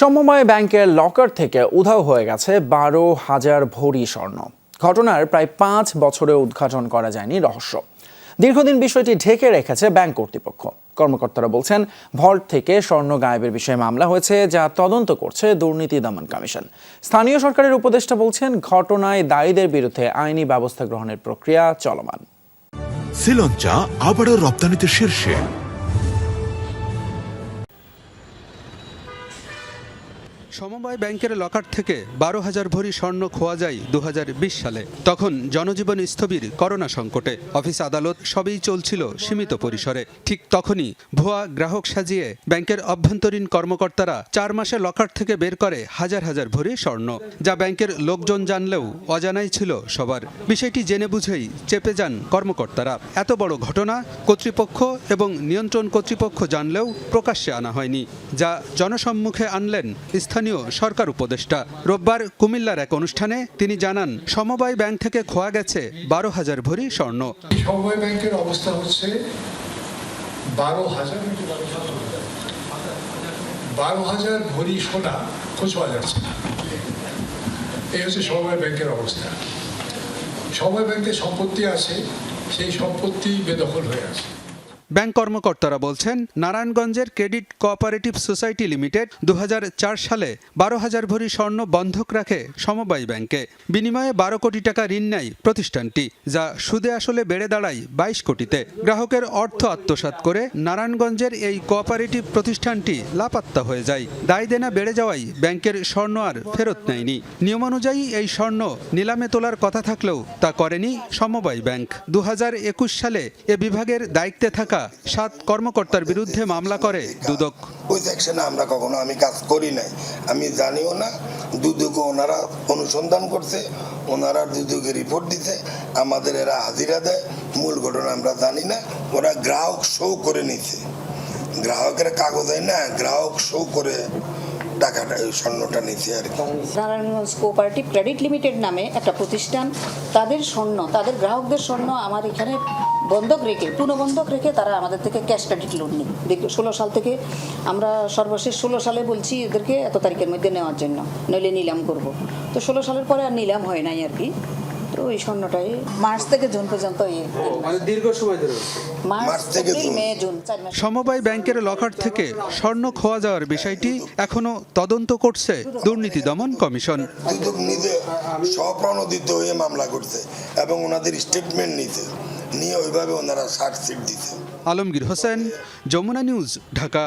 সমময় ব্যাংকের লকার থেকে উধাও হয়ে গেছে বারো হাজার ভরি স্বর্ণ। ঘটনার প্রায় পাঁচ বছরে উদ্ঘাটন করা যায়নি রহস্য। দীর্ঘদিন বিষয়টি ঢেকে রেখেছে ব্যাংক কর্তৃপক্ষ। কর্মকর্তারা বলছেন ভল্ট থেকে স্বর্ণ গায়েবের বিষয়ে মামলা হয়েছে যা তদন্ত করছে দুর্নীতি দমন কমিশন। স্থানীয় সরকারের উপদেষ্টা বলছেন, ঘটনায় দায়ীদের বিরুদ্ধে আইনি ব্যবস্থা গ্রহণের প্রক্রিয়া চলমান। শ্রীলঞ্চা আবারও রপ্তানিতে শীর্ষে। সমবায় ব্যাংকের লকার থেকে বারো হাজার ভরি স্বর্ণ খোয়া যায় দু হাজার বিশ সালে। তখন জনজীবন স্থবির করোনা সংকটে। অফিস আদালত সবই চলছিল সীমিত পরিসরে। ঠিক তখনই ভুয়া গ্রাহক সাজিয়ে ব্যাংকের অভ্যন্তরীণ কর্মকর্তারা চার মাসে লকার থেকে বের করে হাজার হাজার ভরি স্বর্ণ, যা ব্যাংকের লোকজন জানলেও অজানাই ছিল সবার। বিষয়টি জেনে বুঝেই চেপে যান কর্মকর্তারা। এত বড় ঘটনা কর্তৃপক্ষ এবং নিয়ন্ত্রণ কর্তৃপক্ষ জানলেও প্রকাশ্যে আনা হয়নি, যা জনসম্মুখে আনলেন স্থানীয় সরকার উপদেষ্টা। রোববার কুমিল্লার এক অনুষ্ঠানে তিনি জানান, সমবায় ব্যাংক থেকে খোয়া গেছে বারো হাজার ভরি স্বর্ণ। সমবায় ব্যাংকের অবস্থা হচ্ছে বারো হাজার বারো হাজার ভরি সোনা খোঁজ যাচ্ছে এই হচ্ছে সমবায় ব্যাংকের অবস্থা। সমবায় ব্যাংকের সম্পত্তি আছে, সেই সম্পত্তি বেদখল হয়ে আছে। ব্যাংক কর্মকর্তারা বলছেন, নারায়ণগঞ্জের ক্রেডিট কোঅপারেটিভ সোসাইটি লিমিটেড দু হাজার চার সালে বারো হাজার ভরি স্বর্ণ বন্ধক রাখে সমবায় ব্যাংকে। বিনিময়ে বারো কোটি টাকা ঋণ নেয় প্রতিষ্ঠানটি, যা সুদে আসলে বেড়ে দাঁড়ায় বাইশ কোটিতে। গ্রাহকের অর্থ আত্মসাৎ করে নারায়ণগঞ্জের এই কোঅপারেটিভ প্রতিষ্ঠানটি লাপাত্তা হয়ে যায়। দায় দেনা বেড়ে যাওয়ায় ব্যাংকের স্বর্ণ আর ফেরত নেয়নি। নিয়মানুযায়ী এই স্বর্ণ নিলামে তোলার কথা থাকলেও তা করেনি সমবায় ব্যাংক। দু হাজার একুশ সালে এ বিভাগের দায়িত্বে থাকা সাত কর্মকর্তার বিরুদ্ধে মামলা করে দুদক। ওই সেকশনে আমরা কখনো আমি কাজ করি নাই। আমি জানিও না দুদকে ওনারা অনুসন্ধান করছে ওনারা দুদকে রিপোর্ট দিছে আমাদের এরা হাজিরা দেয়। মূল ঘটনা আমরা জানি না ওরা গ্রাহক শো করে নিছে। গ্রাহকের কাগজ হয় না গ্রাহক শো করে টাকাটা স্বর্ণটা নিছে আর কি। নারায়ণগঞ্জ কোঅপারেটিভ ক্রেডিট লিমিটেড নামে একটা প্রতিষ্ঠান তাদের স্বর্ণ তাদের গ্রাহকদের স্বর্ণ আমার এখানে বন্ধক রেখে পুনঃবন্ধক রেখে তারা আমাদের থেকে ক্যাশ ক্রেডিট লোন নিই ষোলো সাল থেকে আমরা সর্বশেষ ষোলো সালে বলছি এদেরকে এত তারিখের মধ্যে নেওয়ার জন্য নইলে নিলাম করব। তো ষোলো সালের পরে আর নিলাম হয় নাই আর কি। তো ওই স্বর্ণটাই মার্চ থেকে জুন পর্যন্ত দীর্ঘ সময় ধরে মার্চ থেকে মে জুন সমবায় ব্যাংকের লকার থেকে স্বর্ণ খোয়া যাওয়ার বিষয়টি এখনও তদন্ত করছে দুর্নীতি দমন কমিশন। দুদক নিজে স্বপ্রণোদিত হয়ে মামলা করছে এবং ওনাদের স্টেটমেন্ট নিছে। নিয়ে ওইভাবে ওনারা শার্ট সিট দিছে আলমগীর হোসেন যমুনা নিউজ ঢাকা।